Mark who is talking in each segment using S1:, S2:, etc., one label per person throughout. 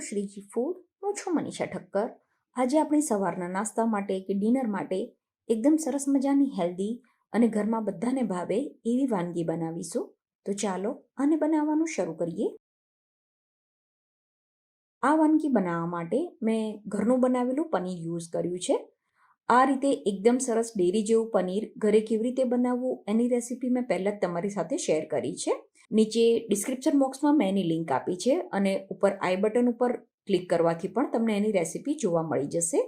S1: Shriji food હું છું મનીષા ઠક્કર. આજે આપણે સવારના નાસ્તા માટે કે ડિનર માટે એકદમ સરસ મજાની હેલ્ધી અને ઘરમાં બધાને ભાવે એવી વાનગી બનાવીશું. તો ચાલો આને બનાવવાનું શરૂ કરીએ. આ વાનગી બનાવવા માટે મેં ઘરનું બનાવેલું પનીર યુઝ કર્યું છે. આ રીતે એકદમ સરસ ડેરી જેવું પનીર ઘરે કેવી રીતે બનાવવું એની રેસીપી મેં પહેલાં જ તમારી સાથે શેર કરી છે. નીચે ડિસ્ક્રિપ્શન બોક્સમાં મેં એની લિંક આપી છે અને ઉપર આઈ બટન ઉપર ક્લિક કરવાથી પણ તમને એની રેસીપી જોવા મળી જશે.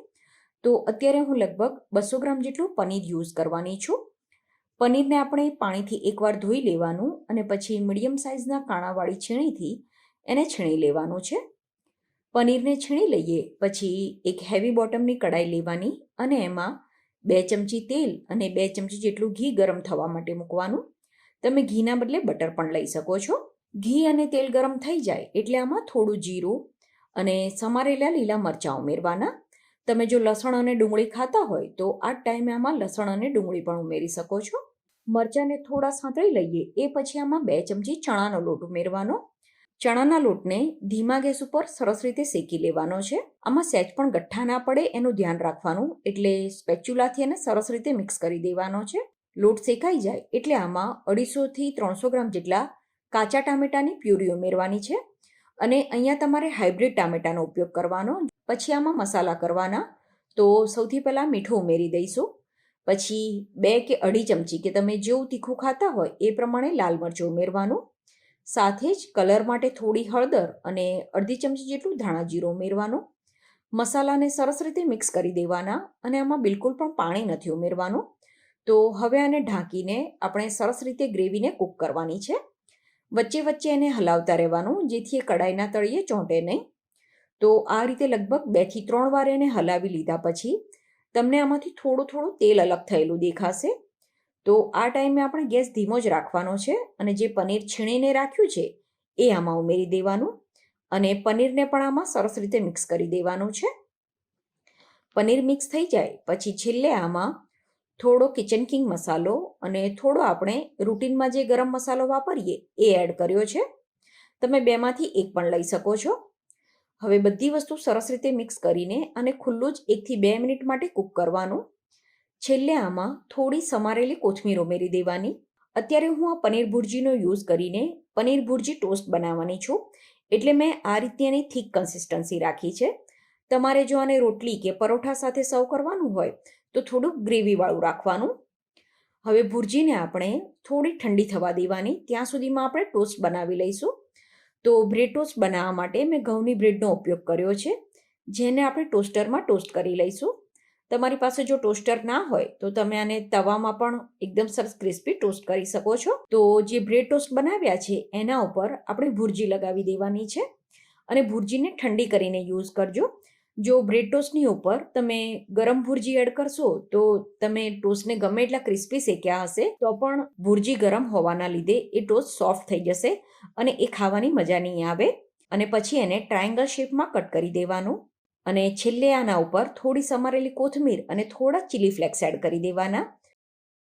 S1: તો અત્યારે હું લગભગ બસો ગ્રામ જેટલું પનીર યુઝ કરવાની છું. પનીરને આપણે પાણીથી એકવાર ધોઈ લેવાનું અને પછી મીડિયમ સાઇઝના કાણાવાળી છીણીથી એને છીણી લેવાનું છે. પનીરને છીણી લઈએ પછી એક હેવી બોટમની કડાઈ લેવાની અને એમાં બે ચમચી તેલ અને બે ચમચી જેટલું ઘી ગરમ થવા માટે મૂકવાનું. તમે ઘીના બદલે બટર પણ લઈ શકો છો. ઘી અને તેલ ગરમ થઈ જાય એટલે આમાં થોડું જીરું અને સમારેલા લીલા મરચાં ઉમેરવાના. તમે જો લસણ અને ડુંગળી ખાતા હોય તો આ ટાઈમે આમાં લસણ અને ડુંગળી પણ ઉમેરી શકો છો. મરચાંને થોડા સાંતળી લઈએ એ પછી આમાં બે ચમચી ચણાનો લોટ ઉમેરવાનો. ચણાના લોટને ધીમા ગેસ ઉપર સરસ રીતે શેકી લેવાનો છે. આમાં સહેજ પણ ગઠ્ઠા ના પડે એનું ધ્યાન રાખવાનું એટલે સ્પેચ્યુલાથી એને સરસ રીતે મિક્સ કરી દેવાનો છે. લોટ શેકાઈ જાય એટલે આમાં અઢીસોથી ત્રણસો ગ્રામ જેટલા કાચા ટામેટાની પ્યુરી ઉમેરવાની છે અને અહીંયા તમારે હાઇબ્રિડ ટામેટાનો ઉપયોગ કરવાનો. પછી આમાં મસાલા કરવાના. તો સૌથી પહેલાં મીઠું ઉમેરી દઈશું. પછી બે કે અઢી ચમચી કે તમે જેવું તીખું ખાતા હોય એ પ્રમાણે લાલ મરચું ઉમેરવાનું. સાથે જ કલર માટે થોડી હળદર અને અડધી ચમચી જેટલું ધાણા જીરું ઉમેરવાનું. મસાલાને સરસ રીતે મિક્સ કરી દેવાના અને આમાં બિલકુલ પણ પાણી નથી ઉમેરવાનું. તો હવે આને ઢાંકીને આપણે સરસ રીતે ગ્રેવીને કૂક કરવાની છે. વચ્ચે વચ્ચે એને હલાવતા રહેવાનું, જેથી એ કડાઈના તળિયે ચોંટે નહીં. તો આ રીતે લગભગ બેથી ત્રણ વાર એને હલાવી લીધા પછી તમને આમાંથી થોડું થોડું તેલ અલગ થયેલું દેખાશે. તો આ ટાઈમે આપણે ગેસ ધીમો જ રાખવાનો છે અને જે પનીર છીણીને રાખ્યું છે એ આમાં ઉમેરી દેવાનું અને પનીરને પણ આમાં સરસ રીતે મિક્સ કરી દેવાનું છે. પનીર મિક્સ થઈ જાય, પછી છેલ્લે આમાં થોડો કિચન કિંગ મસાલો અને થોડો આપણે રૂટીનમાં જે ગરમ મસાલો વાપરીએ એ એડ કર્યો છે. તમે બેમાંથી એક પણ લઈ શકો છો. હવે બધી વસ્તુ સરસ રીતે મિક્સ કરીને અને ખુલ્લું જ એકથી બે મિનિટ માટે કૂક કરવાનું. છેલ્લે આમાં થોડી સમારેલી કોથમીર ઉમેરી દેવાની. અત્યારે હું આ પનીર ભુરજીનો યુઝ કરીને પનીર ભુરજી ટોસ્ટ બનાવવાની છું. એટલે મેં આ રીતે એની થીક કન્સિસ્ટન્સી રાખી છે. તમારે જો આને રોટલી કે પરોઠા સાથે સર્વ કરવાનું હોય તો થોડુંક ગ્રેવીવાળું રાખવાનું. હવે ભુરજીને આપણે થોડી ઠંડી થવા દેવાની. ત્યાં સુધીમાં આપણે ટોસ્ટ બનાવી લઈશું. તો બ્રેડ ટોસ્ટ બનાવવા માટે મેં ઘઉંની બ્રેડનો ઉપયોગ કર્યો છે. જેને આપણે ટોસ્ટરમાં ટોસ્ટ કરી લઈશું. તમારી પાસે જો ટોસ્ટર ના હોય, તો તમે આને તવામાં પણ એકદમ સરસ ક્રિસ્પી ટોસ્ટ કરી શકો છો. તો જે બ્રેડ ટોસ્ટ બનાવ્યા છે, એના ઉપર આપણે ભુરજી લગાવી દેવાની છે. અને ભુરજીને ઠંડી કરીને યુઝ કરજો. જો બ્રેડ ટોસ્ટની ઉપર તમે ગરમ ભુરજી એડ કરશો, તો તમે ટોસ્ટને ગમે એટલા ક્રિસ્પી શેક્યા હશે, તો પણ ભુરજી ગરમ હોવાના લીધે એ ટોસ્ટ સોફ્ટ થઈ જશે અને એ ખાવાની મજા નહીં આવે. અને પછી એને ટ્રાયંગલ શેપમાં કટ કરી દેવાનું અને છેલ્લે આના ઉપર થોડી સમારેલી કોથમીર અને થોડા ચીલી ફ્લેક્સ એડ કરી દેવાના.